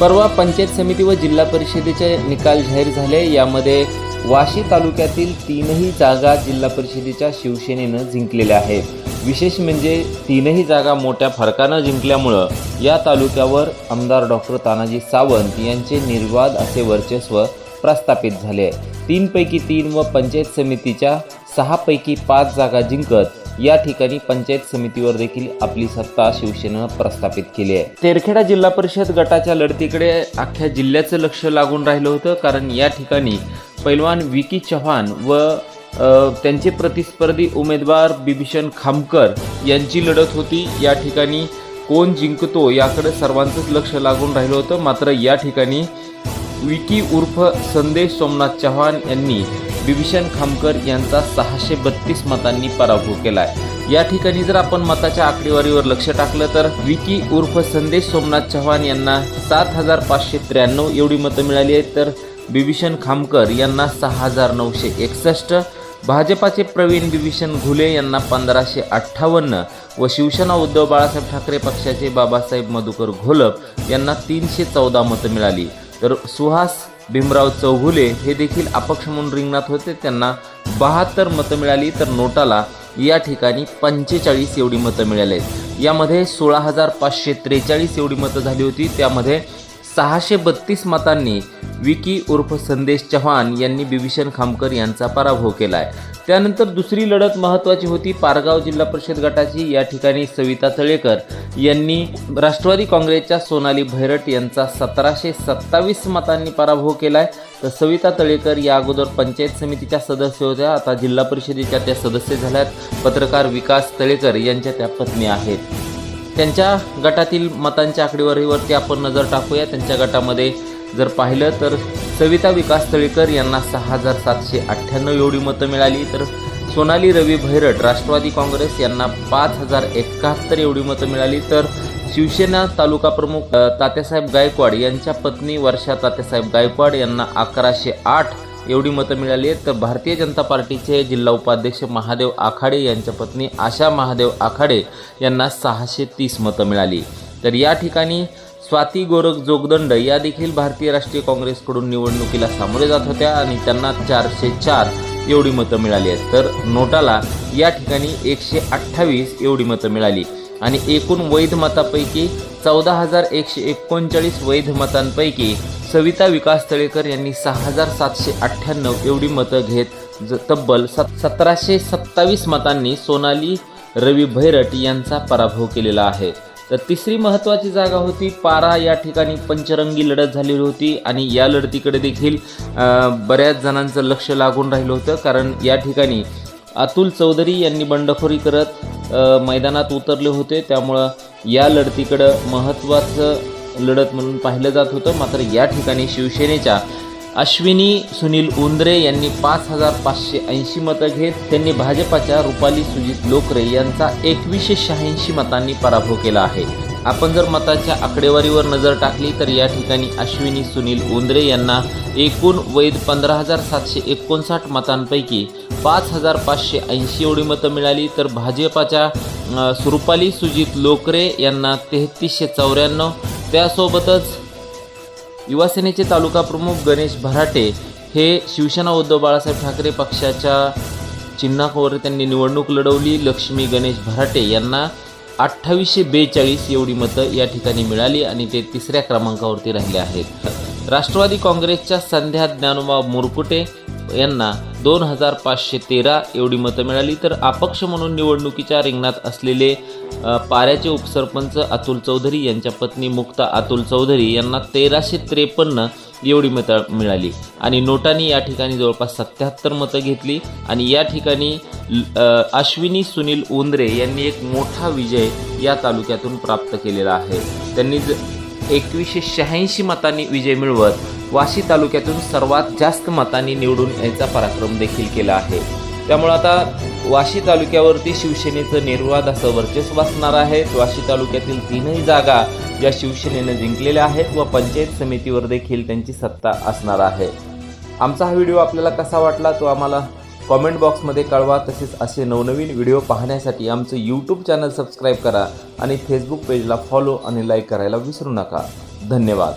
परवा पंचायत समिती व जिल्हा परिषदेचे निकाल जाहीर झाले. यामध्ये वाशी तालुक्यातील तीनही जागा जिल्हा परिषदेच्या शिवसेनेनं जिंकलेल्या आहेत. विशेष म्हणजे तीनही जागा मोठ्या फरकानं जिंकल्यामुळं या तालुक्यावर आमदार डॉक्टर तानाजी सावंत यांचे निर्वाद असे वर्चस्व प्रस्थापित झाले. आहे तीनपैकी तीन व पंचायत समितीच्या सहापैकी पाच जागा जिंकत या ठिकाणी पंचायत समितीवर देखील आपली सत्ता शिवसेनेनं प्रस्थापित केली आहे. तेरखेडा जिल्हा परिषद गटाच्या लढतीकडे अख्ख्या जिल्ह्याचं लक्ष लागून राहिलं होतं कारण या ठिकाणी पैलवान विकी चव्हाण व त्यांचे प्रतिस्पर्धी उमेदवार बिभीषण खामकर यांची लढत होती. या ठिकाणी कोण जिंकतो याकडे सर्वांचंच लक्ष लागून राहिलं होतं. मात्र या ठिकाणी विकी उर्फ संदेश सोमनाथ चव्हाण यांनी बिभीषण खामकर यांचा सहाशे बत्तीस मतांनी पराभव केलाय. या ठिकाणी जर आपण मताच्या आकडेवारीवर लक्ष टाकलं तर विकी उर्फ संदेश सोमनाथ चव्हाण यांना सात हजार पाचशे त्र्याण्णव एवढी मतं मिळाली आहेत तर बिभीषण खामकर यांना सहा हजार नऊशे एकसष्ट भाजपाचे प्रवीण बिभीषण घुले यांना पंधराशे अठ्ठावन्न व शिवसेना उद्धव बाळासाहेब ठाकरे पक्षाचे बाबासाहेब मधुकर घोलप यांना तीनशे चौदा मतं मिळाली. तर सुहास भीमराव चौघुले हे देखील अपक्ष म्हणून रिंगणात होते. त्यांना बहात्तर मतं मिळाली तर नोटाला या ठिकाणी पंचेचाळीस एवढी मतं मिळाली. आहेत यामध्ये सोळा हजार पाचशे त्रेचाळीस एवढी मतं झाली होती. त्यामध्ये सहाशे बत्तीस मतांनी विकी उर्फ संदेश चव्हाण यांनी बिभीषण खामकर यांचा पराभव केला आहे त्यानंतर दुसरी लढत महत्त्वाची होती. पारगाव जिल्हा परिषद गटाची. या ठिकाणी सविता तळेकर यांनी राष्ट्रवादी काँग्रेसच्या सोनाली भैरट यांचा सतराशे सत्तावीस मतांनी पराभव केला आहे तर सविता तळेकर या अगोदर पंचायत समितीच्या सदस्य होत्या. आता जिल्हा परिषदेच्या त्या सदस्य झाल्यात. पत्रकार विकास तळेकर यांच्या त्या पत्नी आहेत. त्यांच्या गटातील मतांच्या आकडेवारीवरती आपण नजर टाकूया. त्यांच्या गटामध्ये जर पाहिलं तर सविता विकास तळेकर यांना सहा हजार सातशे अठ्ठ्याण्णव एवढी मतं मिळाली. तर सोनाली रवी भैरट राष्ट्रवादी काँग्रेस यांना पाच हजार एकाहत्तर एवढी मतं मिळाली. तर शिवसेना तालुका प्रमुख तात्यासाहेब गायकवाड यांच्या पत्नी वर्षा तात्यासाहेब गायकवाड यांना अकराशे आठ एवढी मतं मिळाली आहेत. तर भारतीय जनता पार्टीचे जिल्हा उपाध्यक्ष महादेव आखाडे यांच्या पत्नी आशा महादेव आखाडे यांना सहाशे तीस मतं मिळाली. तर या ठिकाणी स्वाती गोरख जोगदंड या देखील भारतीय राष्ट्रीय काँग्रेसकडून निवडणुकीला सामोरे जात होत्या आणि त्यांना चारशे चार एवढी मतं मिळाली आहेत. तर नोटाला या ठिकाणी एकशे अठ्ठावीस एवढी मतं मिळाली. आणि एकूण वैध मतापैकी चौदा हजार एकशे एकोणचाळीस वैध मतांपैकी सविता विकास तळेकर यांनी सहा हजार सातशे अठ्ठ्याण्णव एवढी मतं घेत ज तब्बल सत सतराशे सत्तावीस मतांनी सोनाली रवी भैरट यांचा पराभव केलेला आहे. तर तिसरी महत्त्वाची जागा होती पारा या ठिकाणी पंचरंगी लढत झालेली होती आणि या लढतीकडे देखील बऱ्याच जणांचं लक्ष लागून राहिलं होतं. कारण या ठिकाणी अतुल चौधरी यांनी बंडखोरी करत मैदानात उतरले होते. त्यामुळं या लढतीकडं महत्त्वाचं लढत म्हणून पाहिलं जात होतं. मात्र या ठिकाणी शिवसेनेच्या अश्विनी सुनील उंद्रे यांनी पाच हजार पाचशे ऐंशी मतं घेत त्यांनी भाजपाच्या रुपाली सुजित लोकरे यांचा एकवीसशे शहाऐंशी मतांनी पराभव केला आहे. आपण जर मताच्या आकडेवारीवर नजर टाकली तर या ठिकाणी अश्विनी सुनील उंद्रे यांना एकूण वैध पंधरा हजार सातशे एकोणसाठ मतांपैकी पाच हजार पाचशे ऐंशी एवढी मतं मिळाली. तर भाजपाच्या सुरुपाली सुजित लोकरे यांना तेहतीसशे चौऱ्याण्णव. त्यासोबतच युवासेनेचे तालुका प्रमुख गणेश भराटे हे शिवसेना उद्धव बाळासाहेब ठाकरे पक्षाच्या चिन्हावर त्यांनी निवडणूक लढवली. लक्ष्मी गणेश भराटे यांना अठ्ठावीसशे बेचाळीस एवढी मतं या ठिकाणी मिळाली आणि ते तिसऱ्या क्रमांकावरती राहिले आहेत. राष्ट्रवादी काँग्रेसच्या संध्या ज्ञानोबा मुरकुटे यांना दोन हजार पाचशे तेरा एवढी मतं मिळाली. तर अपक्ष म्हणून निवडणुकीच्या रिंगणात असलेले पाऱ्याचे उपसरपंच अतुल चौधरी यांच्या पत्नी मुक्ता अतुल चौधरी यांना तेराशे त्रेपन्न एवढी मतं मिळाली. आणि नोटानी या ठिकाणी जवळपास सत्याहत्तर मतं घेतली. आणि या ठिकाणी ल- अश्विनी सुनील उंद्रे यांनी एक मोठा विजय या तालुक्यातून प्राप्त केलेला आहे. त्यांनी ज एकवीसशे शहाऐंशी मतांनी विजय मिळवत वाशी तालुक्यातून सर्वात जास्त मतांनी निवडून यायचा पराक्रम देखील केला आहे. त्यामुळं आता वाशी तालुक्यावरती शिवसेनेचं निर्वाद असं वर्चस्व असणार आहे. वाशी तालुक्यातील तीनही जागा या शिवसेनेनं जिंकलेल्या आहेत व पंचायत समितीवर देखील त्यांची सत्ता असणार आहे. आमचा हा व्हिडिओ आपल्याला कसा वाटला तो आम्हाला कॉमेंट बॉक्समध्ये कळवा. तसेच असे नवनवीन व्हिडिओ पाहण्यासाठी आमचं यूट्यूब चॅनल सबस्क्राईब करा आणि फेसबुक पेजला फॉलो आणि लाईक करायला विसरू नका. धन्यवाद.